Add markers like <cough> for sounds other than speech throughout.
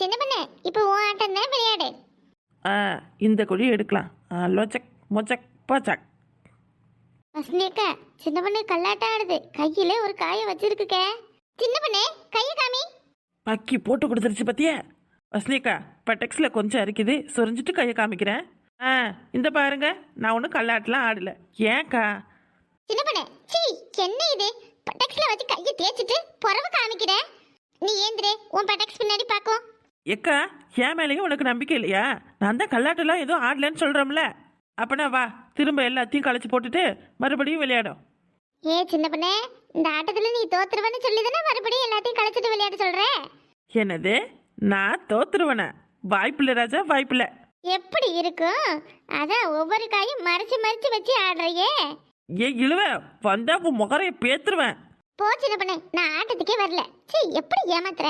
சின்ன பண்ணு இப்போ உன் ஆட்டம் தான் விளையாடு. ஆ இந்த குழி எடுக்கலாம். ஆ லோச்சக் மொச்சக் போச்சக் வசந்தியக்கா சின்ன பண்ணு கல்லாட்டம் ஆடுது. கையில ஒரு காய வச்சிருக்குக்க. சின்ன பண்ணு கைய காமி. பக்கி போட்டு கொடுத்துருச்சு பத்தியா? வசந்திக்கா பட்டெக்ஸில் கொஞ்சம் அரிக்குது. சொரிஞ்சிட்டு கையை காமிக்கிறேன். ஆ இந்த பாருங்க நான் ஒன்றும் கல்லாட்டெலாம் ஆடல. ஏன்க்கா சின்ன பண்ணு சீ என்ன இது? பட்டக்ஸ்ல வச்சு கைய தேய்ச்சிட்டு புறவை காமிக்கிற நீ ஏந்திரே உன் பட்டக்ஸ் பின்னாடி பாக்கும். எக்கா என் மேலேயும் உனக்கு நம்பிக்கை இல்லையா? நான் தான் கல்லாட்டெல்லாம் எதுவும் ஆடலன்னு சொல்கிறோம்ல அப்பனா வா திரும்ப எல்லாத்தையும் களைச்சி போட்டுட்டு மறுபடியும் விளையாடும். ஏ சின்ன பண்ணே இந்த ஆட்டத்துல நீ தோத்துருவன்னு சொல்லி தானே மறுபடியும் எல்லாத்தையும் கழிச்சிட்டு விளையாட சொல்ற? என்னது? நான் தோத்துருவேனே? வாய்ப்பில்லை ராஜா வாய்ப்பில்லை. எப்படி இருக்கும்? அதான் ஒவ்வொரு காயும் மறைச்சு மறைச்சு வச்சு ஆடுறையே. ஏ இழுவ வந்தா உன் முகரைய பேத்துருவேன். போ சின்ன பண்ணே நான் ஆட்டத்துக்கே வரல. சீ எப்படி ஏமாத்துற?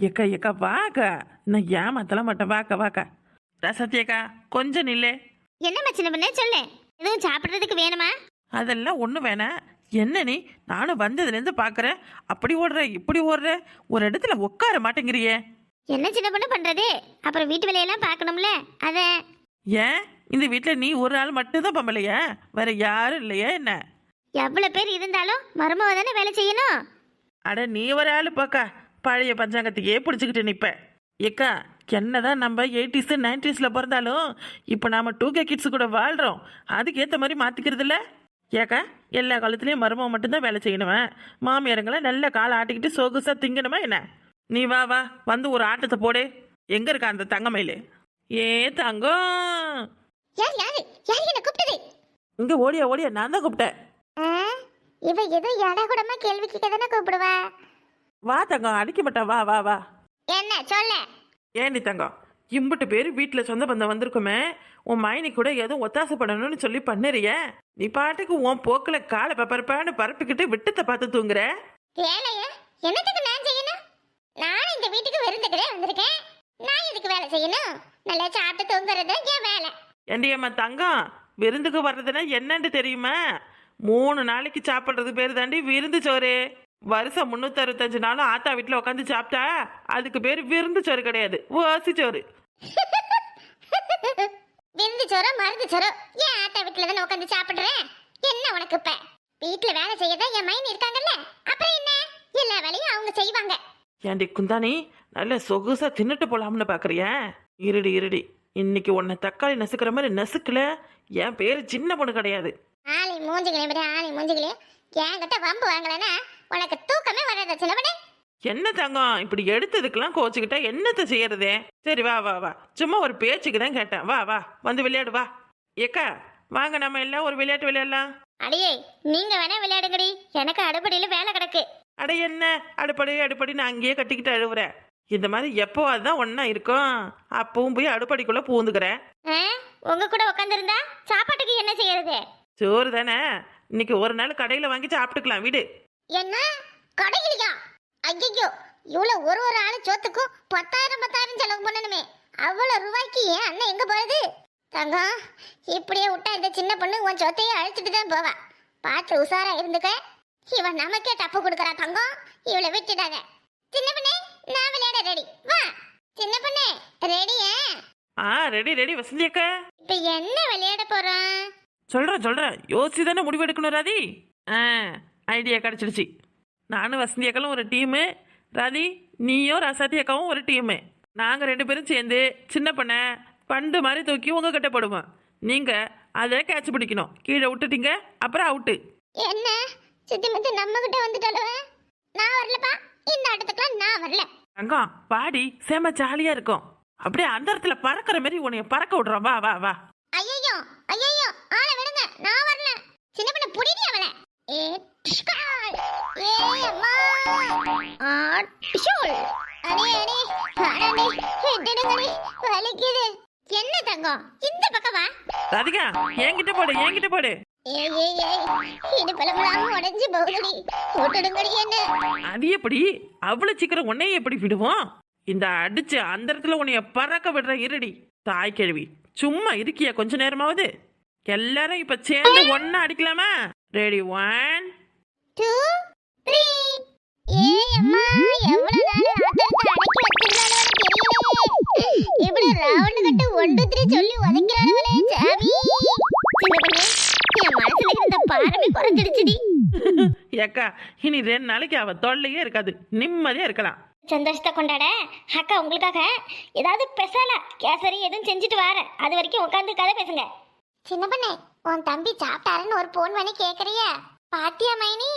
எக்கா எக்கா வாக்கா. நான் ஏமாத்தலாம் மாட்டேன். வாக்கா வாக்கா. ரசத்தியக்கா கொஞ்சம் நில்லே. என்னம்மா சின்ன பண்ணே சொல்லு. எதுவும் சாப்பிட்றதுக்கு வேணுமா? அதெல்லாம் ஒன்றும் வேணாம் என்ன நீ? நானும் வந்ததுலேருந்து பார்க்குறேன் அப்படி ஓடுற இப்படி ஓடுற. ஒரு இடத்துல உட்கார மாட்டேங்கிறியே. என்ன சின்ன பண்ணு பண்றது? அப்புறம் வீட்டு வேலையெல்லாம் பார்க்கணும்ல? அத. ஏன்? இந்த வீட்டில் நீ ஒரு ஆள் மட்டும்தான் பம்பலையா வேற யாரும் இல்லையா என்ன? எவ்வளவு பேர் இருந்தாலும் மருமவ தானே வேலை செய்யணும். அட நீ ஒரு ஆள் பாக்கா. பழைய பஞ்சாங்கத்தையே பிடிச்சிக்கிட்டு நிற்ப ஏக்கா என்னதான் நம்ம எயிட்டிஸு நைன்டிஸில் பிறந்தாலும் இப்போ நாம டூ கே கிட்ஸ் கூட வாழ்கிறோம் அதுக்கேற்ற மாதிரி மாற்றிக்கிறது இல்லை ஏக்கா எல்லா காலத்துலேயும் மருமகம் மட்டும்தான் வேலை செய்யணுமா? மாமியாருங்களை நல்ல காலை ஆட்டிக்கிட்டு சொகுசாக திங்கணுமா என்ன? நீ வா வா வந்து ஒரு ஆட்டத்தை போடு. எங்கே இருக்கா அந்த தங்கமயிலு? ஏ தங்கம்! இங்கே ஓடியா ஓடியா நான் தான் கூப்பிட்டேன். இவ ஏதோ எடா கூடமா கேள்வி கேட்க தானே கூப்பிடுவா. வா தங்கம் அடிக்க மாட்டா வா வா வா. என்ன? சொல்ல. ஏண்டி தங்கம்? இம்புட்டு பேர் வீட்டில் சொந்த பந்தம் வந்திருக்குமே. உன் மைனி கூட எதுவும் ஒத்தாசை பண்ணணும்னு சொல்லி பண்ணுறிய. நீ பாட்டுக்கு உன் போக்கில் காலை பப்பரப்பான்னு பரப்பிக்கிட்டு விட்டத்தை பார்த்து தூங்குற? வேலைய என்னத்துக்கு நான் செய்யணும்? நானும் இந்த வீட்டுக்கு விருந்துக்கிறே வந்திருக்கேன். நான் எதுக்கு வேலை செய்யணும்? நல்லா சாப்பிட்டு தூங்குறது என் வேலை. ஏண்டி அம்மா தங்கம்? விருந்துக்கு வர்றதுன்னா என்னன்னு தெரியுமா? மூணு நாளைக்கு சாப்பிட்றது பேர் தாண்டி விருந்து சோறு. வருஷம் முந்நூற்றி அறுபத்தஞ்சு நாளும் ஆத்தா வீட்டில் உட்காந்து சாப்பிட்டா அதுக்கு பேர் விருந்து சோறு கிடையாது. ஓசி சோறு. விருந்து சோறோ மருந்து சோறோ? ஏன் ஆத்தா வீட்டுல தானே உட்காந்து சாப்பிடுறேன் என்ன உனக்கு இப்ப? வீட்டுல வேலை செய்யதான் என் மைன் இருக்காங்கல்ல? அப்புறம் என்ன? எல்லா வேலையும் அவங்க செய்வாங்க. ஏண்டி குந்தானி நல்ல சொகுசா தின்னுட்டு போலாம்னு பாக்குறியா? இருடி இருடி. இன்னைக்கு உன்னை தக்காளி நசுக்கிற மாதிரி நசுக்கல. என் பேரு சின்ன பொண்ணு கிடையாது. ஆளி மூஞ்சிகளே ஆளி மூஞ்சிகளே என்கிட்ட வம்பு வாங்கலன்னா உனக்கு தூக்கமே வராத சிலவனே. என்ன தங்கம்? இப்படி எடுத்ததுக்கெல்லாம் கோச்சுக்கிட்டா என்னத்த செய்யறதே? சரி வா வா வா. சும்மா ஒரு பேச்சுக்கு தான் கேட்டேன். வா வா. வந்து விளையாடு வா. ஏக்கா வாங்க நம்ம எல்லாம் ஒரு விளையாட்டு விளையாடலாம். அடியே நீங்க வேணா விளையாடுங்கடி. எனக்கு அடுப்படியில வேலை கிடக்கு. அட என்ன? அடுப்படி அடுப்படி நான் அங்கேயே கட்டிக்கிட்டு அழுவுறேன். இந்த மாதிரி எப்போ அதுதான் ஒன்றா இருக்கும்? அப்பவும் போய் அடுப்படிக்குள்ளே பூந்துக்கிறேன்? உங்க கூட உட்காந்துருந்தா சாப்பாட்டுக்கு என்ன செய்யறது? சோறு தானே? இன்னைக்கு ஒரு நாள் கடையில் வாங்கி சாப்பிட்டுக்கலாம். வீடு. என்ன? கடையிலையா ஐயோ இவ்வளவு ஒரு ஒரு ஆளு சோத்துக்கும் பத்தாயிரம் பத்தாயிரம் செலவு பண்ணணுமே. அவ்வளவு ரூபாய்க்கு ஏன் அண்ணன் எங்க போறது? தங்கம் இப்படியே விட்டா இந்த சின்ன பொண்ணு உன் சொத்தையே அழைச்சிட்டு தான் போவா. பார்த்து உஷாரா இருந்துக்க. இவன் நமக்கே டப்பு கொடுக்கறா தங்கம் இவளை விட்டுடாத. சின்ன பொண்ணே நான் விளையாட ரெடி வா. சின்ன பொண்ணே ரெடியா ஆ ரெடி ரெடி வசந்தி அக்கா. இப்ப என்ன விளையாட போறோம் சொல்கிறேன் சொல்கிறேன் யோசிச்சு தானே முடிவெடுக்கணும் ராதி. ஆ. ஐடியா கிடச்சிடுச்சு நானும் வசந்தி அக்காலும் ஒரு டீமு ராதி நீயும் ரசாத்தி அக்காவும் ஒரு டீமு நாங்கள் ரெண்டு பேரும் சேர்ந்து சின்ன பண்ண பண்டு மாதிரி தூக்கி உங்ககிட்ட போடுவோம். நீங்கள் அதை கேட்ச் பிடிக்கணும். கீழே விட்டுட்டீங்க அப்புறம் அவுட்டு என்ன? சுத்தி முத்தி நம்ம கிட்ட வந்துட்டாலுவ நான் வரலப்பா. இந்த ஆட்டத்துக்குலாம் நான் வரல. தங்கம் பாடி செம ஜாலியாக இருக்கும். அப்படியே அந்த இடத்துல பறக்கிற மாதிரி உன்னைய பறக்க விட்றோம். வா வா வா. ஐயோ ஐயோ ஆளை விடுங்க. நான் வரல. சின்ன பண்ண புடிடி அவள? என்ன தங்கம்? இந்த பக்கம் வா. ராதிகா என்கிட்ட போடு என்கிட்ட போடு. அது எப்படி? அவ்வளோ சீக்கிரம் உன்னைய எப்படி விடுவோம்? இந்த அடிச்சு அந்த இடத்துல உன்னைய பறக்க விடுற இருடி. தாய் கேள்வி. சும்மா இருக்கியா கொஞ்ச நேரமாவது? எல்லாரும் இப்ப சேர்ந்து ஒன்னா அடிக்கலாமா? ரெடி ஒன் டூ த்ரீ ஏய் அம்மா எவ்வளவு நாள் ஆட்டத்தை அடக்கி வச்சிருந்தாலும் தெரியலையே. ஒன் டூ த்ரீ சொல்லி உதைக்கிறானவளே சாமி சின்ன பொண்ணு என் மனசுல இருந்த பாரமே குறைஞ்சிடுச்சுடி. ஏக்கா இனி ரெண்டு நாளைக்கு அவ தொல்லையே இருக்காது. நிம்மதியா இருக்கலாம். சந்தோஷத்தை கொண்டாட. அக்கா உங்களுக்காக ஏதாவது ஸ்பெஷலா கேசரி எதுவும் செஞ்சுட்டு வரேன். அது வரைக்கும் உட்காந்து கதை பேசுங்க. சின்ன பண்ணே உன் தம்பி சாப்பிட்டாருன்னு ஒரு போன் பண்ணி கேக்குறியா. பாத்தியா மைனி?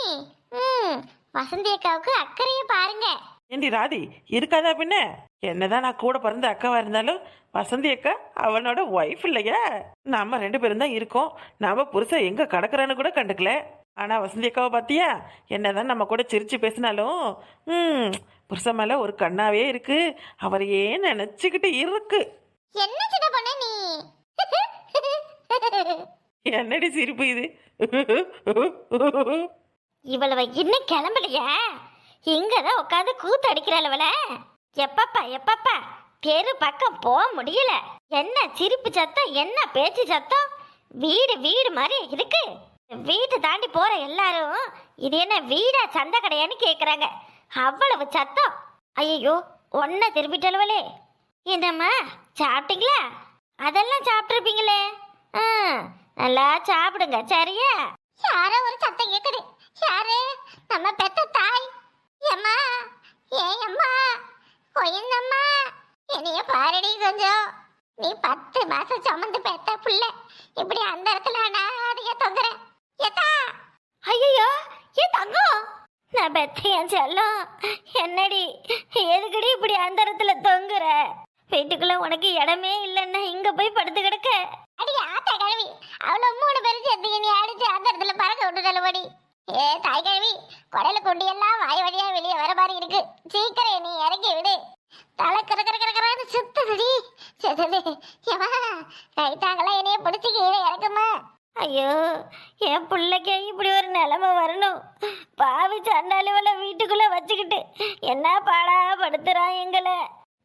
ம் வசந்தி அக்காவுக்கு அக்கறைய பாருங்க. ஏண்டி ராதி இருக்காதா பின்ன? என்னதான் நான் கூட பிறந்த அக்காவா இருந்தாலும் வசந்தி அக்கா அவனோட ஒய்ஃப் இல்லையா? நம்ம ரெண்டு பேரும் தான் இருக்கோம். நாம புருஷன் எங்க கடக்குறான்னு கூட கண்டுக்கல. ஆனா வசந்தி அக்காவை பாத்தியா? என்னதான் நம்ம கூட சிரிச்சு பேசினாலும் ம் புருஷன் மேல ஒரு கண்ணாவே இருக்கு. அவரையே நினைச்சுக்கிட்டு இருக்கு. என்ன என்னடி சிரிப்பு இது? இவ்வளவு இன்னும் கிளம்பலையா? இங்கதான் உட்காந்து கூத்து அடிக்கிறாளவள எப்பப்பா எப்பப்பா? தெரு பக்கம் போக முடியல. என்ன சிரிப்பு சத்தம் என்ன பேச்சு சத்தம்? வீடு வீடு மாதிரி இருக்கு. வீட்டு தாண்டி போற எல்லாரும் இது என்ன வீடா சந்தை கடையான்னு கேக்குறாங்க. அவ்வளவு சத்தம். ஐயோ ஒன்ன திரும்பிட்டளவளே. என்னம்மா சாப்பிட்டீங்களா? அதெல்லாம் சாப்பிட்டுருப்பீங்களே. நல்லா சாப்பிடுங்க சரியா? யாரோ ஒரு சத்தம் கேக்குது. யாரு? நம்ம பெத்த தாய். அம்மா ஏன் அம்மா கொயந்தம்மா என்னைய பாரடி கொஞ்சம். நீ பத்து மாசம் சுமந்து பெத்த புள்ள. இப்படி அந்த இடத்துல அனாதைய தொங்குற ஏத்தா! ஐயோ ஏ தங்கம்? நான் பெத்த என் செல்லம். என்னடி எதுக்குடி இப்படி அந்த இடத்துல தொங்குற? வீட்டுக்குள்ள உனக்கு இடமே இல்லைன்னா இங்க போய் படுத்து கிடக்க. அடி ஆத்தா கழுவி. அவ்வளவு மூணு பேரும் சேர்ந்து நீ அடிச்சு அந்த இடத்துல பறக்க விட்டுடல தள்ளுபடி ஏ தாய் கழுவி குடல கொண்டு எல்லாம் வாய் வழியா வெளியே வர மாதிரி இருக்கு. சீக்கிரம் நீ இறக்கி விடு. தலை கர கர கர கரன்னு சுத்துதுடி. செதது ஏமா என்னைய பிடிச்சி கீழே இறக்குமா? ஐயோ என் பிள்ளைக்கு இப்படி ஒரு நிலைமை வரணும். பாவி சண்டாலுவல வீட்டுக்குள்ள வச்சுக்கிட்டு என்ன பாடா படுத்துறான் எங்களை.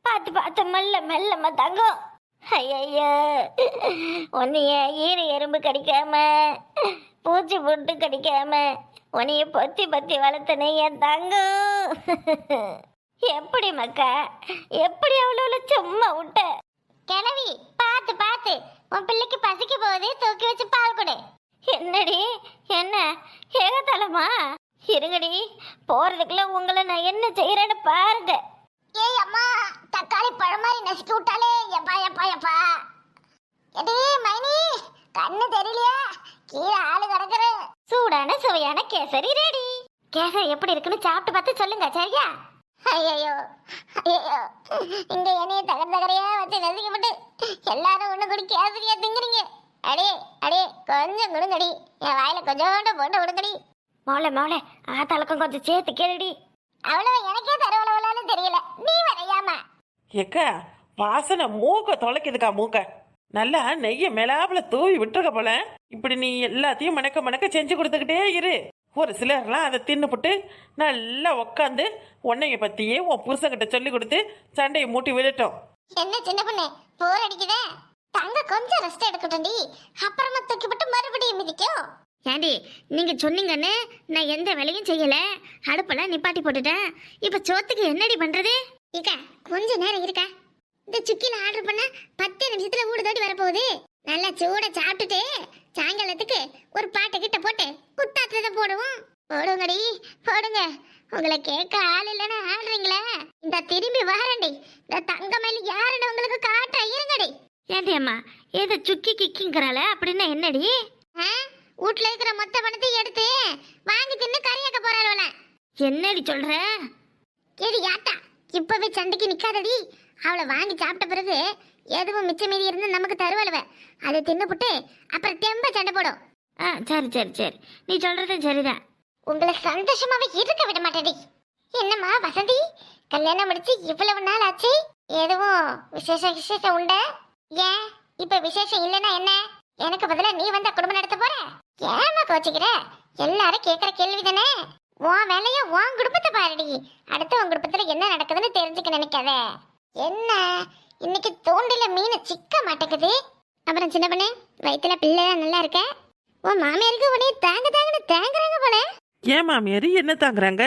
பார்த்து பார்த்து மெல்ல மெல்லம்மா தங்கம். ஐயய்யோ உன்னைய ஈர எறும்பு கடிக்காம பூச்சி போட்டு கடிக்காம உன்னைய பொத்தி பொத்தி வளர்த்தனே என் தங்கம். எப்படி மக்கா? எப்படி அவ்வளோ சும்மா விட்ட கிளவி பார்த்து பார்த்து. உன் பிள்ளைக்கு பசிக்க போகுது தூக்கி வச்சு பால் கொடு. என்னடி? என்ன? ஏகத்தலமா இருங்கடி போறதுக்குள்ள உங்களை நான் என்ன செய்யறேன்னு பாருங்க. ஏய் அம்மா. பழம் மாதிரி நசுக்கி விட்டாலே எப்பா எப்பா எப்பா? எடி மைனி கண்ணு தெரியலையா? கீழே ஆளு கிடக்குற சூடான சுவையான கேசரி ரெடி கேசரி எப்படி இருக்குன்னு சாப்பிட்டு பார்த்து சொல்லுங்க சரியா? ஐயோ ஐயோ இங்க என்னைய தகர் தகரையா வச்சு நசுக்கப்பட்டு எல்லாரும் ஒண்ணு கூட கேசரியா திங்குறீங்க. அடே அடே கொஞ்சம் கொடுங்கடி. என் வாயில கொஞ்சோண்டு போட்டு விடுங்கடி மோளை மோளை ஆத்தாளுக்கும் கொஞ்சம் சேர்த்து கேளுடி. அவ்வளவு எனக்கே தரவளவலான்னு தெரியல. நீ வரையாம. ஏக்கா வாசனை மூக்க தொலைக்குதுக்கா மூக்க. நல்லா நெய்ய மேலாப்புல தூவி விட்டுருக்க போல. இப்படி நீ எல்லாத்தையும் மணக்க மணக்க செஞ்சு கொடுத்துக்கிட்டே இரு. ஒரு சிலர்லாம் அதை தின்னுபுட்டு நல்லா உக்காந்து உன்னைய பத்தியே உன் புருஷன்கிட்ட சொல்லி கொடுத்து சண்டையை மூட்டி விழட்டும் என்ன சின்ன பொண்ணு போர் அடிக்குதே? தங்க கொஞ்சம் ரெஸ்ட் எடுக்கட்டும்டி. அப்புறமா தூக்கிப்பட்டு மறுபடியும் மிதிக்கும் ஏண்டி நீங்க சொன்னீங்கன்னு நான் எந்த வேலையும் செய்யல. அடுப்பெல்லாம் நிப்பாட்டி போட்டுட்டேன். இப்ப சோத்துக்கு என்னடி பண்றது? இக்கா கொஞ்ச நேரம் இருக்கா. இந்த சுக்கில ஆர்டர் பண்ண பத்து நிமிஷத்துல வீடு தாண்டி வரப்போகுது. நல்லா சூட சாப்பிட்டுட்டு சாயங்காலத்துக்கு ஒரு பாட்டு கிட்ட போட்டு குத்தாத்ததை போடுவோம். போடுங்கடி போடுங்க. உங்களை கேட்க ஆள் இல்லைன்னு ஆடுறீங்களே. இந்த திரும்பி வாரண்டி இந்த தங்கமயில் யாருன்னு உங்களுக்கு காட்ட இருங்கடி ஏண்டி அம்மா ஏதோ சுக்கி கிக்கிங்கிறாள அப்படின்னா என்னடி வீட்ல இருக்கிற மொத்த பணத்தை எடுத்து வாங்கி தின்னு கறியாக்க போறாளோல என்னடி சொல்ற? ஏடி யாத்தா இப்பவே சண்டைக்கு நிக்காதடி. அவளை வாங்கி சாப்பிட்ட பிறகு எதுவும் மிச்சம் மீதி இருந்து நமக்கு தருவளவ. அதை தின்னுபுட்டு அப்புறம் தெம்ப சண்டை போடும். ஆ சரி சரி சரி. நீ சொல்றது சரிதான். உங்களை சந்தோஷமாவே இருக்க விட மாட்டேடி என்னம்மா வசந்தி? கல்யாணம் முடிச்சு இவ்வளவு நாள் ஆச்சு? எதுவும் விசேஷம் விசேஷம் உண்டா? ஏன்? இப்ப விசேஷம் இல்லைன்னா என்ன? எனக்கு பதிலா நீ வந்தா குடும்பம் நடத்த போற? ஏமா கோச்சிக்கிற? எல்லாரும் கேக்குற கேள்வி தானே உன் வேலைய உன் குடும்பத்தை பாருடி. அடுத்து உன் குடும்பத்துல என்ன நடக்குதுன்னு தெரிஞ்சுக்க நினைக்காத. என்ன? இன்னைக்கு தூண்டில மீன் சிக்க மாட்டேங்குது. அப்புறம் சின்ன பண்ணே வயித்துல பிள்ளை நல்லா இருக்க? உன் மாமியாருக்கு உடனே தாங்க தாங்கன்னு தாங்குறாங்க போல. ஏன் மாமியார் என்ன தாங்குறாங்க?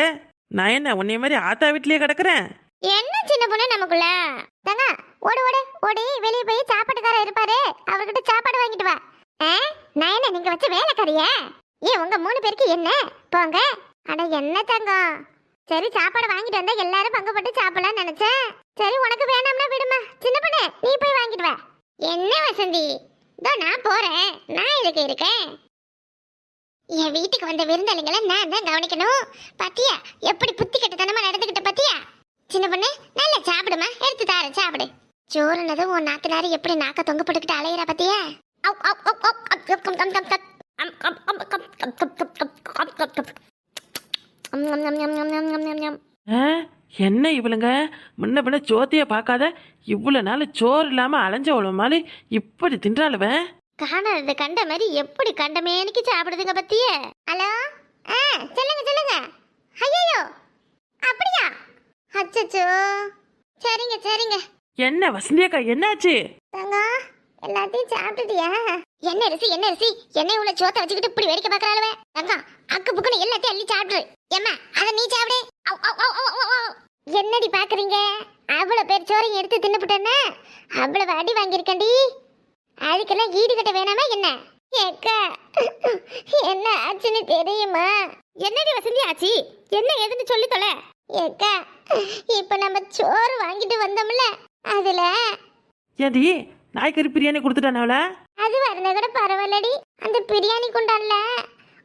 நான் என்ன உன்னைய மாதிரி ஆத்தா வீட்லயே கிடக்குறேன்? என்ன சின்ன பொண்ணு நமக்குள்ள? தங்க ஓடு ஓடு ஓடி வெளியே போய் சாப்பாட்டுக்காரர் இருப்பாரு. அவர்கிட்ட சாப்பாடு வாங்கிட்டு வா. நான் என்ன நீங்க வச்ச வேலைக்காரியா? ஏன் உங்க மூணு பேருக்கு என்ன? போங்க. அட என்ன தங்கம் சரி சாப்பாடு வாங்கிட்டு வந்தா எல்லாரும் பங்கு போட்டு சாப்பிடலாம்னு நினைச்சேன் சரி உனக்கு வேணாம்னா விடுமா சின்ன பொண்ணு நீ போய் வாங்கிட்டு வா என்ன வசந்தி இதோ நான் போறேன் நான் இதுக்கு இருக்கேன் என் வீட்டுக்கு வந்த விருந்தாளிங்களை நான் தான் கவனிக்கணும் பாத்தியா எப்படி புத்தி கட்டுத்தனமா நடந்துகிட்ட பாத்தியா சின்ன பொண்ணு நல்லா சாப்பிடுமா எடுத்து தாரேன் சாப்பிடு சோறுனதும் உன் நாத்தனாரு எப்படி நாக்க தொங்க போட்டுக்கிட்டு அலையிறா பாத்தியா அவ், அவ், அவ், அவ், அப், அப், கம், கம், கம், கம். அம், அம், அம், கம், கம், என்ன இவளுங்க? முன்ன பின்ன சோத்தைய பார்க்காத? இவ்வளோ நாள் சோறு இல்லாமல் அலைஞ்சவள மாதிரி இப்படி தின்றாளுவன் காணாதது கண்ட மாதிரி எப்படி கண்ட மேனிக்கு சாப்பிடுதுங்க பத்திய? ஹலோ? ஆ சொல்லுங்க சொல்லுங்க. ஐயோ அப்படியா? அச்சச்சோ. சரிங்க சரிங்க. என்ன வசந்தியக்கா என்னாச்சு? தங்கம்? எல்லாத்தையும் சாப்பிட்டுட்டியா? என்ன அரிசி என்ன அரிசி? என்ன உள்ள சோத்த வச்சுக்கிட்டு இப்படி வேடிக்கை பாக்குறாளுவே தங்கம் அக்கு புக்குன்னு எல்லாத்தையும் அள்ளி சாப்பிடு ஏம்மா அத நீ சாப்பிடு. என்னடி பாக்குறீங்க அவ்வளவு பேர் சோறையும் எடுத்து தின்னுபிட்டேன்னா அவ்வளவு அடி வாங்கியிருக்கேன்டி. அதுக்கெல்லாம் ஈடு கட்ட வேணாமா என்ன? ஏக்கா என்ன ஆச்சுன்னு தெரியுமா? என்னடி வசந்தி ஆச்சு? என்ன ஏதுன்னு சொல்லி தொலை. ஏக்கா இப்ப நம்ம சோறு வாங்கிட்டு வந்தோம்ல அதுல ஏடி நாய்க்கறி பிரியாணி கொடுத்துட்டானவள அது வரத கூட பரவாயில்லடி. அந்த பிரியாணி குண்டான்ல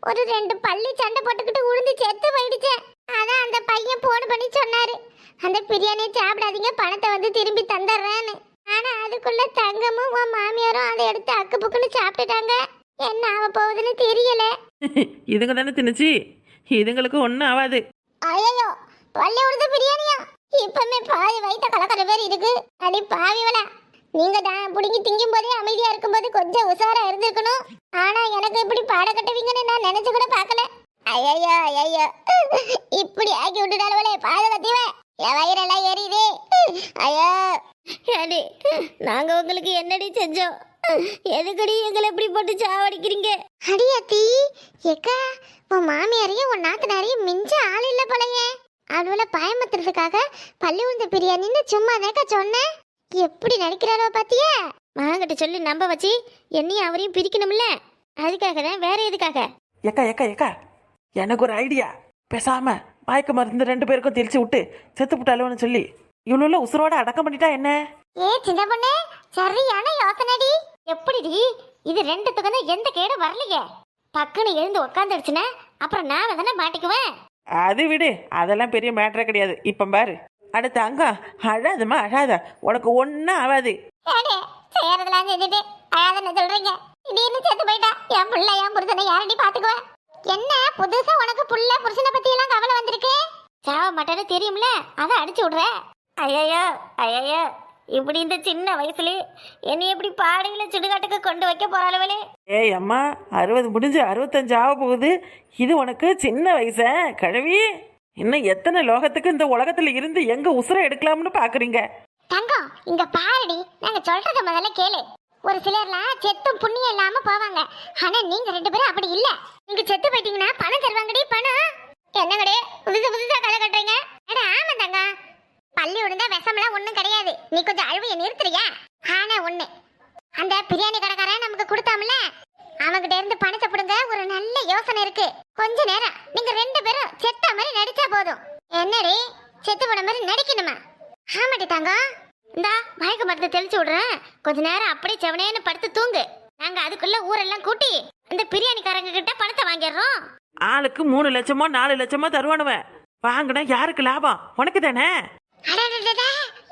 ஒரு ரெண்டு பள்ளி சண்டை போட்டுக்கிட்டு உளுந்து செத்து போயிடுச்சு. அதான் அந்த பையன் போன் பண்ணி சொன்னாரு. அந்த பிரியாணியை சாப்பிடாதீங்க பணத்தை வந்து திரும்பி தந்துடுறேன்னு. ஆனா அதுக்குள்ள தங்கமும் உன் மாமியாரும் அதை எடுத்து அக்கு புக்குன்னு சாப்பிட்டுட்டாங்க. என்ன ஆக போகுதுன்னு தெரியல. <laughs> இதுங்க தானே தின்னுச்சு இதுங்களுக்கு ஒன்றும் ஆகாது ஐயோ பள்ளி உளுந்து பிரியாணியா? இப்பமே பாதி வயித்த கலக்கிற பேர் இருக்கு. அடி பாவிவளா நீங்க தான் பிடிங்கி திங்கும் போதே அமைதியா இருக்கும்போது கொஞ்சம் உஷாரா இருந்திருக்கணும். ஆனா எனக்கு இப்படி பாட கட்டுவீங்கன்னு நான் நினைச்சு கூட பார்க்கல. ஐயோ ஐயோ இப்படி ஆக்கி விட்டுட்டாலே பாதுகாத்தீவ என் வயிறெல்லாம் எரியுது. ஐயோ. அடி நாங்க உங்களுக்கு என்னடி செஞ்சோம்? எதுக்கடி எங்களை இப்படி போட்டு சாவடிக்கிறீங்க? அடியாத்தி எக்கா உன் மாமியாரையும் உன் நாத்தனாரையும் மிஞ்ச ஆள் இல்ல போலயே. அவளை பயமுத்துறதுக்காக பள்ளி உந்த பிரியாணின்னு சும்மா தாக்கா சொன்னேன். எப்படி நடிக்கிறாரோ பாத்தியா? மகன்கிட்ட சொல்லி நம்ப வச்சு என்னையும் அவரையும் பிரிக்கணும்ல? அதுக்காக தான் வேற எதுக்காக? ஏக்கா ஏக்கா ஏக்கா. எனக்கு ஒரு ஐடியா பேசாம மயக்க மருந்து ரெண்டு பேருக்கும் தெளிச்சு விட்டு செத்து விட்டாலோன்னு சொல்லி இவ்வளோ உசுரோட அடக்கம் பண்ணிட்டா என்ன? ஏ சின்ன பொண்ணு சரியான யோசனைடி. எப்படிடி? இது ரெண்டுத்துக்கும் தான் எந்த கேடும் வரலையே. டக்குன்னு எழுந்து உக்காந்துடுச்சுன்னா அப்புறம் நான் தானே மாட்டிக்குவேன் அது விடு. அதெல்லாம் பெரிய மேட்டரே கிடையாது. இப்போ பாரு. அடுத்து அங்க அழாதம்மா அழாத. உனக்கு ஒன்றும் ஆகாது செய்யறதெல்லாம் செஞ்சுட்டு அழாதுன்னு சொல்றீங்க? திடீர்னு செத்து போயிட்டா. என் புள்ள என் புருஷனை யாரடி பாத்துக்குவேன் என்ன புதுசா உனக்கு புள்ள புருஷனை பத்தி எல்லாம் கவலை வந்திருக்கு? சாவ தெரியும்ல அதான் அடிச்சு விடுற. ஐயோ ஐயோ இப்படி இந்த சின்ன வயசுல என்னை எப்படி பாடையில சுடுகாட்டுக்கு கொண்டு வைக்க போறாளவளே ஏய் அம்மா அறுபது முடிஞ்சு அறுபத்தஞ்சு ஆக போகுது. இது உனக்கு சின்ன வயசா கழுவி. இன்னும் எத்தனை லோகத்துக்கு இந்த உலகத்துல இருந்து எங்க உசுரை எடுக்கலாம்னு பாக்குறீங்க? தங்கம் இங்க பாருடி. நாங்க சொல்றத முதல்ல கேளு. ஒரு சிலர்லாம் செத்தும் புண்ணியம் இல்லாம போவாங்க. ஆனா நீங்க ரெண்டு பேரும் அப்படி இல்ல. நீங்க செத்து போயிட்டீங்கன்னா பணம் தருவாங்கடி பணம். என்னங்கடே புதுசு புதுசா கலை கட்டுறீங்க? அட ஆமா தங்க பள்ளி விழுந்தா விஷமெல்லாம் ஒண்ணும் கிடையாது. நீ கொஞ்சம் அழுவைய நிறுத்துறியா? ஆனா ஒண்ணு. அந்த பிரியாணி கடைக்காரன் நமக்கு கொடுத்தாமல அவங்கிட்ட இருந்து பணத்தை பிடுங்க ஒரு நல்ல யோசனை இருக்கு. கொஞ்ச நேரம். நீங்க ரெண்டு பேரும் செத்த மாதிரி நடிச்சா போதும். என்னடி? செத்து போன மாதிரி நடிக்கணுமா? ஆமாடி தங்கம் இந்தா மயக்க மருந்து தெளிச்சு விடுறேன் கொஞ்ச நேரம் அப்படியே செவனேன்னு படுத்து தூங்கு. நாங்க அதுக்குள்ள ஊரெல்லாம் கூட்டி அந்த பிரியாணிக்காரங்க கிட்ட பணத்தை வாங்கிடுறோம். ஆளுக்கு மூணு லட்சமோ நாலு லட்சமோ தருவானுவன் வாங்கினா யாருக்கு லாபம்? உனக்கு தானே?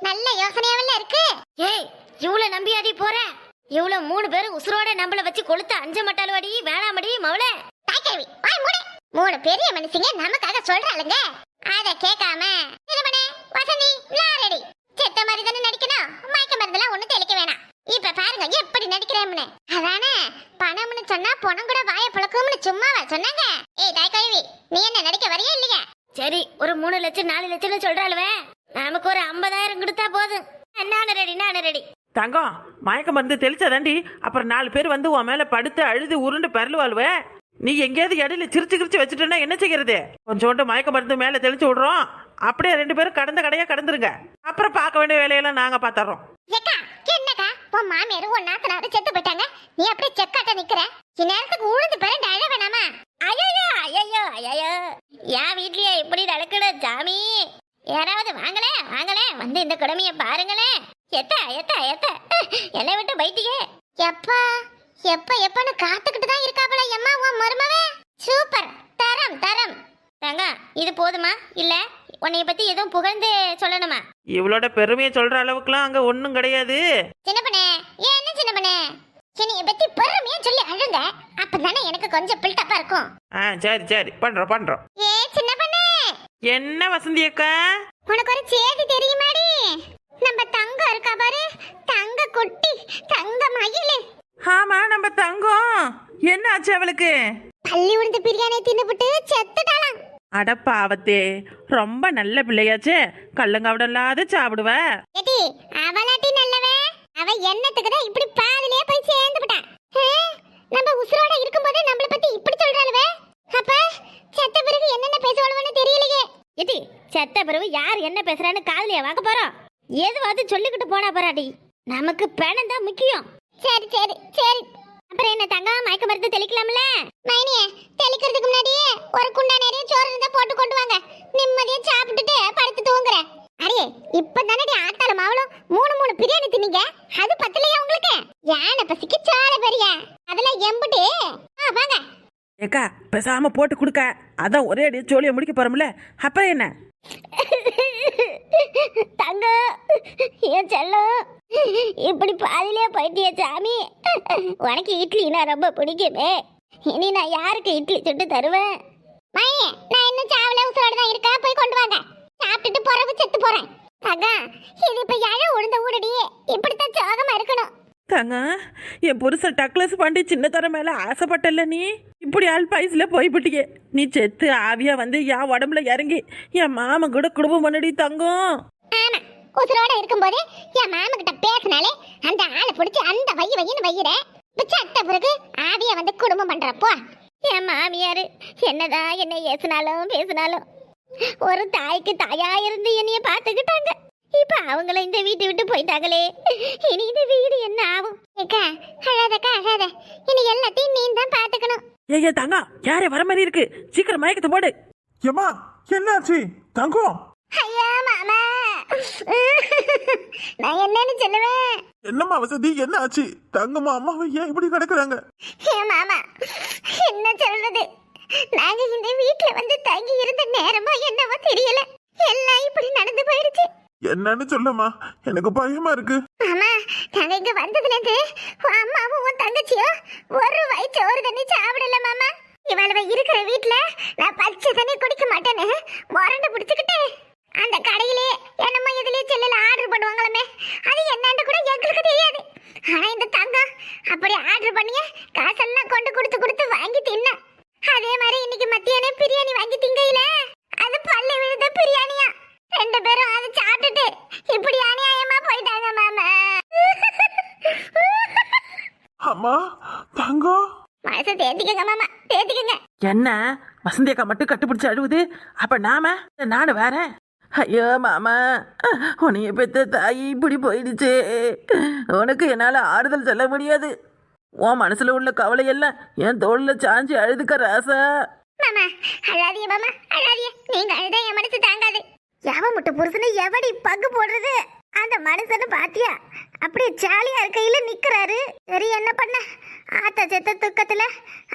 நல்ல யோசனையாவல்ல இருக்கு. ஏய் இவ்வளவு நம்பியாடி போற? இவ்வளவு மூணு பேரும் உசுரோட நம்மள வச்சு கொளுத்த அஞ்ச மட்டாலுவாடி வேணாமடி மவளே தாய்க்கேவி வாய் மூடு. மூணு பெரிய மனுஷங்க நமக்காக சொல்றாளுங்க. அத கேட்காம திருமணே வசந்தி லாரடி செத்த மாதிரி தானே நடிக்கணும்? மயக்க மருந்தெல்லாம் ஒண்ணு தெளிக்க வேணாம். இப்ப பாருங்க எப்படி நடிக்கிறேன்னு அதானே? பணம்னு சொன்னா பணம் கூட வாய புழக்கும்னு சும்மாவா சொன்னாங்க? ஏய் தாய்க்கேவி நீ என்ன நடிக்க வரியா இல்லையா? சரி ஒரு மூணு லட்சம் நாலு லட்சம்னு சொல்றாளுவே. நமக்கு ஒரு ஐம்பதாயிரம் கொடுத்தா போதும். நானு ரெடி நானு ரெடி தங்கம் மயக்க மருந்து தெளிச்சாதாண்டி அப்புறம் நாலு பேர் வந்து உன் மேல படுத்து அழுது உருண்டு பரலுவாளுவ நீ எங்கேயாவது இடையில சிரிச்சு கிரிச்சு வச்சுட்டேன்னா என்ன செய்யறது? கொஞ்சோண்டு மயக்க மருந்து மேல தெளிச்சு விடுறோம். அப்படியே ரெண்டு பேரும் கடந்த கடையா கடந்துருங்க. அப்புறம் பார்க்க வேண்டிய வேலையெல்லாம் நாங்க பார்த்தர்றோம் ஏக்கா என்ன உன் மாமியார் உன் நாத்தனாரு செத்து போயிட்டாங்க. நீ அப்படியே செக்காட்ட நிக்கிற? இந்நேரத்துக்கு உழுந்து பிறண்டு அழ வேணாமா? ஐயோ ஐயோ ஐயோ என் வீட்லயே இப்படி நடக்கணும் சாமி. யாராவது வாங்களே வாங்களே. வந்து இந்த கொடுமைய பாருங்களே. எத்த எத்த எத்த. என்னை விட்டு பைத்தியே எப்பா எப்ப எப்பன்னு காத்துக்கிட்டு தான் இருக்காப்ல எம்மா இது போதுமா? இல்ல உன்னைய பத்தி எதுவும் புகழ்ந்து சொல்லணுமா? இவளோட பெருமையை சொல்ற அளவுக்குலாம் அங்க ஒன்றும் கிடையாது. சின்ன பண்ணே ஏன் என்ன சின்ன பண்ணே? என்னைய பத்தி பெருமையா சொல்லி அழுங்க அப்பதானே எனக்கு கொஞ்சம் பில்டப்பா இருக்கும். ஆ சரி சரி பண்றோம் பண்றோம். ஏ சின்ன பண்ணே! என்ன வசந்தி அக்கா? உனக்கு ஒரு செய்தி தெரியுமாடி? நம்ம தங்கம் இருக்கா பாரு தங்க குட்டி தங்க மயிலு. ஆமா நம்ம தங்கம். என்ன ஆச்சு அவளுக்கு? பள்ளி உளுந்து பிரியாணி தின்னுபிட்டு செத்துட்டாளாம். அட ரொம்ப நல்ல பிள்ளையாச்சே. கள்ளங்காவிடம் இல்லாத சாப்பிடுவ. ஏடி அவளாட்டி நல்லவ? அவ என்னத்துக்கு தான் இப்படி பாதிலே போய் சேர்ந்து விட்டான் நம்ம உசுரோட இருக்கும்போது நம்மள பத்தி இப்படி சொல்றாளுவே? அப்ப செத்த பிறகு என்னென்ன பேசுவாளுவன்னு தெரியலையே. ஏடி செத்த பிறகு யார் என்ன பேசுறான்னு காதுலயே வாக்க போறோம். எதுவாது சொல்லிக்கிட்டு போனா போறாடி. நமக்கு பணம் தான் முக்கியம். சரி சரி சரி. அப்புறம் என்ன தங்கம் மயக்க மருந்து தெளிக்கலாம்ல? மைனியே தெளிக்கிறதுக்கு முன்னாடியே ஒரு குண்டா நிறைய சோறு இருந்தா போட்டு கொண்டு வாங்க. நிம்மதியா சாப்பிட்டுட்டு படுத்து தூங்குறேன். அடே இப்பதானடி ஆத்தால மாவளும் மூணு மூணு பிரியாணி தின்னீங்க. அது பத்தலையா உங்களுக்கு? யானை பசிக்கு சால பெரிய? அதெல்லாம் எம்புட்டு. ஆ வாங்க. ஏக்கா பேசாம போட்டு கொடுக்க. அதான் ஒரே அடியே சோழியை முடிக்க போறோம்ல. அப்புறம் என்ன? தங்க என் செல்லம். இப்படி பாதிலே போயிட்டிய சாமி. உனக்கு இட்லினா ரொம்ப பிடிக்குமே. இனி நான் யாருக்கு இட்லி சுட்டு தருவேன்? மையே நான் இன்னும் சாவல உசுரோட தான் இருக்கா போய் கொண்டு வாங்க. சாப்பிட்டுட்டு பிறகு செத்து போறேன். தங்க இது இப்ப எழ உழுந்த ஊடடி. இப்படித்தான் சோகமா இருக்கணும். தங்க என் புருஷன் டக்ளஸ் பாண்டி சின்ன தர மேல ஆசைப்பட்டல நீ? இப்படி ஆள் பைசில் போய்பிட்டியே. நீ செத்து ஆவியா வந்து என் உடம்புல இறங்கி என் மாமன் கூட குடும்பம் பண்ணடி தங்கம். ஆமா. உசுரோட இருக்கும்போது என் மாமா கிட்ட பேசினாலே அந்த ஆளை பிடிச்சி அந்த வை வையின்னு வையிற. சட்ட பிறகு ஆவிய வந்து குடும்பம் பண்றப்போ என் மாமியாரு என்னதான் என்ன ஏசினாலும் பேசினாலும் ஒரு தாய்க்கு தாயா இருந்து என்னைய பாத்துக்கிட்டாங்க இப்ப அவங்கள இந்த வீட்டை விட்டு போயிட்டாங்களே. இனி இந்த வீடு என்ன ஆகும்? ஏக்கா அழாதக்கா அழாத. இனி எல்லாத்தையும் நீ தான் பாத்துக்கணும் ஏய் தங்கம் யாரே வர மாதிரி இருக்கு? சீக்கிரம் மயக்கத்தை போடு. ஏம்மா என்னாச்சு? தங்கம் ஐயா மாமா. நான் என்னன்னு சொல்லுவேன் என்னம்மா வசதி? என்ன ஆச்சு? தங்கம்மா அம்மாவை ஏன் இப்படி கிடக்குறாங்க? ஏன் மாமா என்ன சொல்றது? நாங்க இந்த வீட்ல வந்து தங்கி இருந்த நேரமா என்னவோ தெரியல. எல்லாம் இப்படி நடந்து போயிடுச்சு. என்னன்னு சொல்லம்மா. எனக்கு பயமா இருக்கு. மாமா நாங்க இங்க வந்ததுல இருந்து உன் அம்மாவும் உன் தங்கச்சியும் ஒரு வயிற்று ஒரு தண்ணி சாப்பிடல மாமா. இவ்வளவு இருக்கிற வீட்ல நான் பச்சை தண்ணி குடிக்க மாட்டேன்னு முரண்டு பிடிச்சுக்கிட்டு அந்த கடையிலே என்னமோ இதுலயே செல்லுல ஆர்டர் பண்ணுவாங்களமே அது என்னன்னு கூட எங்களுக்கு தெரியாது. ஆனா இந்த தங்கம் அப்படி ஆர்டர் பண்ணிய காசெல்லாம் கொண்டு கொடுத்து கொடுத்து வாங்கி தின்ன. அதே மாதிரி இன்னைக்கு மத்தியானம் பிரியாணி வாங்கி திங்கையில அது பல்ல விழுந்த பிரியாணியா. ரெண்டு பேரும் அதை சாப்பிட்டுட்டு இப்படி அநியாயமா போயிட்டாங்க மாமா. அம்மா தங்கம். மனசை தேத்திக்கங்க மாமா தேத்திக்கங்க. என்ன? வசந்தி அக்கா மட்டும் கட்டுப்பிடிச்சு அழுவுது? அப்ப நாம? நானு வேற ஐயோ மாமா. உன்னைய பெத்த தாய் இப்படி போயிடுச்சு. உனக்கு என்னால் ஆறுதல் சொல்ல முடியாது. உன் மனசில் உள்ள கவலையெல்லாம் என் தோளில் சாஞ்சி அழுதுக்க ராசா. மாமா அழாதிய மாமா. அழாதிய நீங்க அழுத என் மனசு தாங்காது. எவ முட்டை புருஷனை எவடி பங்கு போடுறது? அந்த மனுஷனை பாத்தியா? அப்படியே ஜாலியா இருக்கையில நிக்கிறாரு. சரி என்ன பண்ண? ஆத்த செத்த துக்கத்துல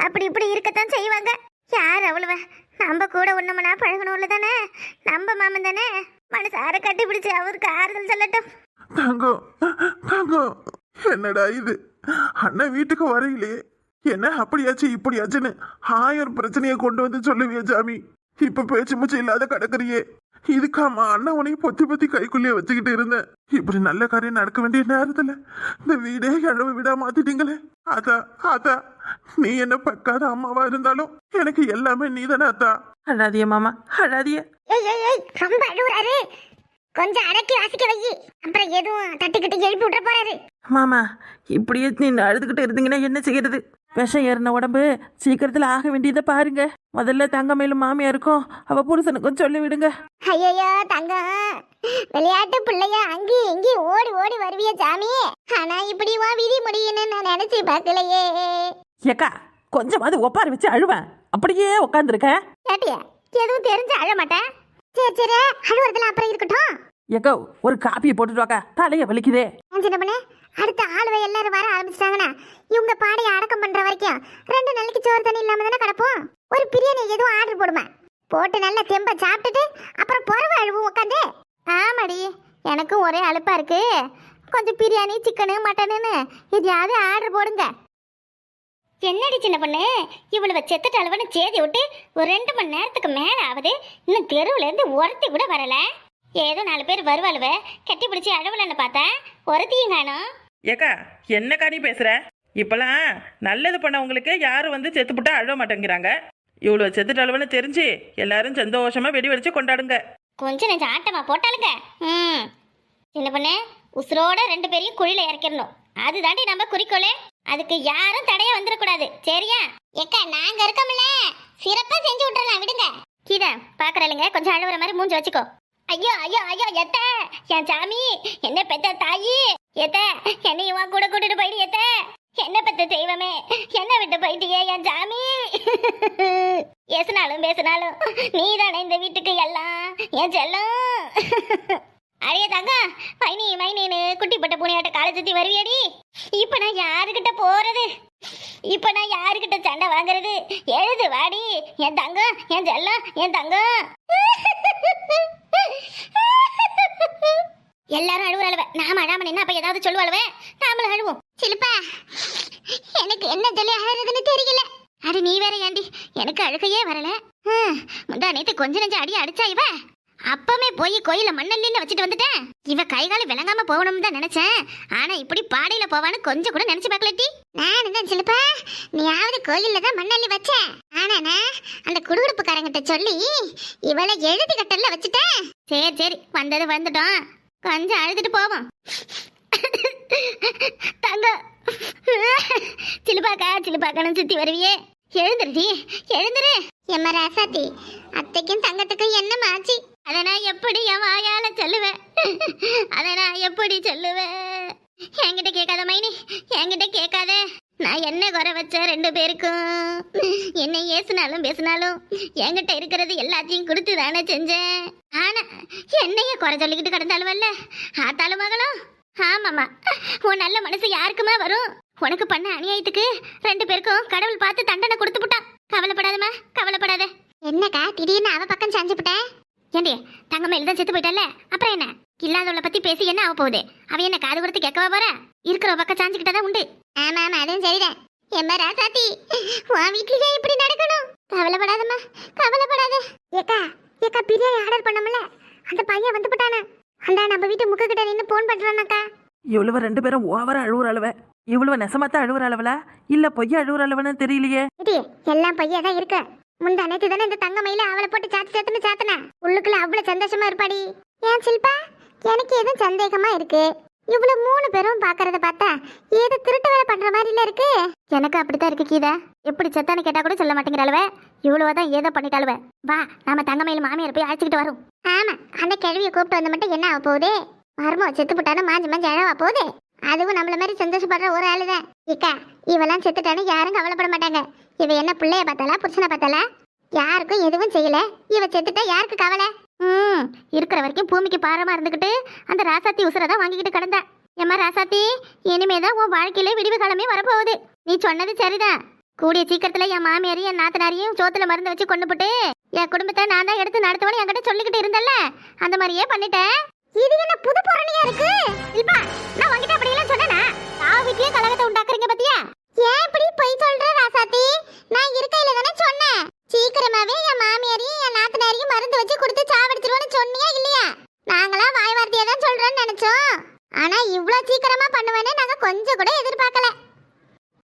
அப்படி இப்படி இருக்கத்தான் செய்வாங்க. யார் அவ்வளவ? நம்ம கூட ஒண்ணுமனா பழகணும்ல தானே? நம்ம மாமன் தானே? மனசார கட்டிபிடிச்சு அவருக்கு ஆறுதல் சொல்லட்டும். தங்கம் தங்கம் என்னடா இது? அண்ணன் வீட்டுக்கு வரையிலே என்ன அப்படியாச்சு இப்படியாச்சுன்னு ஆயிரம் பிரச்சனையை கொண்டு வந்து சொல்லுவியா ஜாமி. இப்ப பேச்சு மூச்சு இல்லாத கிடக்குறியே. இதுக்காமா அண்ணன் உனையும் பொத்தி பொத்தி கைக்குள்ளேயே வச்சுக்கிட்டு இருந்தேன். இப்படி நல்ல காரியம் நடக்க வேண்டிய நேரத்துல இந்த வீடே கிழவு விடா மாத்திட்டீங்களே. அதா அதா நீ என்ன பக்காத அம்மாவா இருந்தாலும் எனக்கு எல்லாமே நீதானே அத்தா. அழாதிய மாமா அழாதிய ஏய் ஏய் ஏய் ரொம்ப அழுவுறாரு. கொஞ்சம் அடக்கி வாசிக்க வை. அப்புறம் எதுவும் தட்டிக்கிட்டு எழுப்பி விட்டுற போறாரு. மாமா இப்படியே நீ அழுதுகிட்டு இருந்தீங்கன்னா என்ன செய்யறது? விஷம் ஏறின உடம்பு சீக்கிரத்தில் ஆக வேண்டியதை பாருங்க. முதல்ல தங்கமயிலும் மாமியாருக்கும் அவ புருஷனுக்கும் சொல்லி விடுங்க. ஐயோ தங்கம். விளையாட்டு பிள்ளைய அங்கேயும் இங்கேயும் ஓடி ஓடி வருவிய சாமி. ஆனா இப்படி வா விதி முடியும்னு நான் நினைச்சு பார்க்கலையே. ஏக்கா கொஞ்சமாவது ஒப்பாரி வச்சு அழுவேன் அப்படியே உட்காந்துருக்க கேட்டியா எதுவும் தெரிஞ்சு அழ மாட்டேன். சரி சரி அழுவுறதுல அப்புறம் இருக்கட்டும். ஏக்கோ ஒரு காப்பியை போட்டுட்டு வாக்கா தலைய வலிக்குதே. ஏன் சின்ன பண்ணு? அடுத்த ஆளுவை எல்லாரும் வர ஆரம்பிச்சிட்டாங்கன்னா இவங்க பாடையை அடக்கம் பண்ற வரைக்கும் ரெண்டு நாளைக்கு சோறு தண்ணி இல்லாம தானே கிடப்போம்? ஒரு பிரியாணி எதுவும் ஆர்டர் போடுமா? போட்டு நல்லா தெம்ப சாப்பிட்டுட்டு அப்புறம் பொறவை அழுவும் உட்காந்து ஆமாடி எனக்கும் ஒரே அழுப்பா இருக்கு. கொஞ்சம் பிரியாணி சிக்கனு மட்டனுன்னு எதையாவது ஆர்டர் போடுங்க. என்னடி சின்ன பொண்ணு? இவ்வளவு செத்துட்டு அளவுன்னு சேதி விட்டு ஒரு ரெண்டு மணி நேரத்துக்கு மேலே ஆகுது இன்னும் தெருவுலேருந்து உரத்தி ஒருத்தி கூட வரலை. ஏதோ நாலு பேர் வருவாளுவ. கட்டி பிடிச்சி அழுவலன்னு பார்த்தா ஒருத்தியும் காணோம். ஏக்கா என்னக்கா நீ பேசுற? இப்பெல்லாம் நல்லது பண்ணவங்களுக்கு யாரும் வந்து செத்துப்புட்டா அழுவ மாட்டேங்கிறாங்க? இவ்வளோ செத்துட்டு அழுவன்னு தெரிஞ்சு எல்லாரும் சந்தோஷமா வெடி வெடிச்சு கொண்டாடுங்க. கொஞ்சம் நெஞ்சம் ஆட்டமா போட்டாளுங்க. ம். சின்ன பொண்ணு உசுரோட ரெண்டு பேரையும் குழியில இறக்கிடணும். அதுதாண்டி நம்ம குறிக்கோளே. அதுக்கு யாரும் தடைய வந்துடக்கூடாது. சரியா? எக்கா நாங்க இருக்கோம்ல. சிறப்பா செஞ்சு விட்டுறலாம் விடுங்க. கீதா பாக்குறீங்க கொஞ்சம் அழுவுற மாதிரி மூஞ்சி வச்சுக்கோ. ஐயோ ஐயோ ஐயோ எத்த என் சாமி என்ன பெத்த தாயி எத்த என்னையும் இவன் கூட கூட்டிட்டு போயிடு எத்த. என்ன பெத்த தெய்வமே என்ன விட்டு போயிட்டியே என் சாமி. பேசினாலும் பேசினாலும் நீதானே இந்த வீட்டுக்கு எல்லாம் என் செல்லம். அரிய தங்க மைனி மைனின்னு குட்டி பட்ட பூனையாட்ட காலை சுத்தி வருவியடி. இப்ப நான் யாருக்கிட்ட போறது? இப்போ நான் யாருக்கிட்ட சண்டை வாங்குறது? எழுது வாடி. என் தங்கம் என் செல்லம் என் தங்கம். எல்லாரும் அழுவுறளவ நாம அழாம நின்னா அப்ப ஏதாவது சொல்லுவாளுவே. நாமளும் அழுவோம். சிலுப்பா எனக்கு என்ன சொல்லி அழறதுன்னு தெரியல. அது நீ வேற ஏண்டி? எனக்கு அழுகையே வரல. ஹம், முந்தா நேத்து கொஞ்ச நெஞ்ச அடி அடிச்சா இவ? அப்பமே போய் கோயில மண்ணல்லில வச்சுட்டு வந்துட்டேன். இவ கை கால விளங்காம போகணும்னு தான் நினைச்சேன். ஆனா இப்படி பாடையில போவான்னு கொஞ்சம் கூட நினைச்சு பார்க்கலட்டி நான் தான் சிலுப்பா நீயாவது கோயில்ல தான் மண்ணள்ளி வச்ச ஆனா அந்த குடுகுடுப்புக்காரங்கிட்ட சொல்லி இவளை எழுதி கட்டல்ல வச்சுட்டேன். சரி சரி வந்தது வந்துட்டோம். கொஞ்சம் அழுதுட்டு போவோம். தங்க சிலுப்பாக்கா சிலுப்பாக்கணும் சுத்தி வருவியே. எழுந்துருடி எழுந்துரு. எம்ம ராசாத்தி அத்தைக்கும் தங்கத்துக்கும் என்ன மாச்சி? அதை நான் எப்படி என் வாயால சொல்லுவேன்? அதை நான் எப்படி சொல்லுவேன்? என்கிட்ட கேட்காத மைனி என்கிட்ட கேட்காத. நான் என்ன குறை வச்ச ரெண்டு பேருக்கும்? என்ன ஏசினாலும் பேசினாலும் என்கிட்ட இருக்கிறது எல்லாத்தையும் கொடுத்து தானே செஞ்சேன். ஆனா என்னைய குறை சொல்லிக்கிட்டு கிடந்தாலும் ஆத்தாலும் மகளும் ஆமாம்மா. உன் நல்ல மனசு யாருக்குமா வரும்? உனக்கு பண்ண அநியாயத்துக்கு ரெண்டு பேருக்கும் கடவுள் பார்த்து தண்டனை கொடுத்து விட்டான் கவலைப்படாதம்மா கவலைப்படாத. என்னக்கா? திடீர்னு அவ பக்கம் சாஞ்சுபிட்டேன் ஏண்டி தங்கமேல தான் செத்து போயிட்டல அப்புறம் என்ன? இல்லாதவளை பத்தி பேசி என்ன ஆக போகுது? அவ என்ன காது கொடுத்து கேட்கவா போற? இருக்கிற பக்கம் சாஞ்சுக்கிட்டதான் உண்டு? ஆமா ஆமா அதுவும் சரிதான். எம்ம ராசாத்தி உன் வீட்லயே இப்படி நடக்கணும்? கவலைப்படாதம்மா கவலைப்படாத. ஏக்கா ஏக்கா பிரியாணி ஆர்டர் பண்ணோம்ல? அந்த பையன் வந்து போட்டானே? அந்த நம்ம வீட்டு முக்கு கிட்ட நின்று போன் பண்றானாக்கா இவ்வளவு ரெண்டு பேரும் ஓவரா அழுவுற அளவ. இவ்வளவு நெசமாத்தான் அழுவுற அளவல? இல்ல பொய்யா அழுவுற அளவுன்னு தெரியலையே. இது எல்லாம் பையா தான் இருக்கு. முந்த நேத்து தானே இந்த தங்க மயில அவளை போட்டு சாத்து சாத்துன்னு சாத்தன. உள்ளுக்குள்ள அவ்வளவு சந்தோஷமா இருப்பாடி. ஏன் சில்பா? எனக்கு எதுவும் சந்தேகமா இருக்கு. இவ்வளவு மூணு பேரும் பாக்குறத பார்த்தா ஏதோ திருட்டு வேலை பண்ற மாதிரில இருக்கு. எனக்கு அப்படித்தான் இருக்கு கீதா. எப்படி செத்தான்னு கேட்டா கூட சொல்ல மாட்டேங்கிறாளுவ. இவ்வளவுதான் ஏதோ பண்ணிட்டாளுவ. வா நாம தங்க மயில் மாமியார் போய் அழைச்சிக்கிட்டு வரும். ஆமா அந்த கிழவியை கூப்பிட்டு வந்த மட்டும் என்ன ஆக போகுது? மர்மோ செத்து போட்டாலும் மாஞ்சி மாஞ்சி அழவா போகுது. அதுவும் நம்மள மாதிரி சந்தோஷப்படுற ஒரு ஆளுதான். இக்கா இவெல்லாம் செத்துட்டானு யாரும் கவலைப்பட மாட்டாங்க. இவ என்ன பிள்ளைய பார்த்தாலா புருஷனை பார்த்தாலா யாருக்கும் எதுவும் செய்யல. இவ செத்துட்டா யாருக்கு கவலை? ம் இருக்கிற வரைக்கும் பூமிக்கு பாரமா இருந்துக்கிட்டு அந்த ராசாத்தி உசுரை தான் வாங்கிக்கிட்டு கிடந்தா. ஏமா ராசாத்தி இனிமேதான் உன் வாழ்க்கையில விடிவு காலமே வரப்போகுது. நீ சொன்னது சரிதான். கூடிய சீக்கிரத்துல என் மாமியாரையும் என் நாத்தனாரையும் சோத்துல மருந்து வச்சு கொண்டு போட்டு என் குடும்பத்தை நான் தான் எடுத்து நடத்துவனு என்கிட்ட சொல்லிக்கிட்டு இருந்தல்ல? அந்த மாதிரியே பண்ணிட்டேன். இது என்ன புது பொறணியா இருக்கு? இல்லப்பா நான் உங்ககிட்ட அப்படி எல்லாம் சொன்னேனா? நான் வீட்லயே கலகத்தை உண்டாக்குறீங்க பத்தியா? ஏன் இப்படி பொய் சொல்ற ராசாத்தி? நான் இருக்கையில தானே சொன்னேன். சீக்கிரமாவே என் மாமியாரையும் என் நாத்தனாரையும் மருந்து வச்சு கொடுத்து சாவடிச்சிருவோன்னு சொன்னியா இல்லையா? நாங்களா வாய் வார்த்தையா தான் சொல்றோம்னு நினைச்சோம். ஆனா இவ்வளவு சீக்கிரமா பண்ணுவேன்னு நாங்க கொஞ்சம் கூட எதிர்பார்க்கல.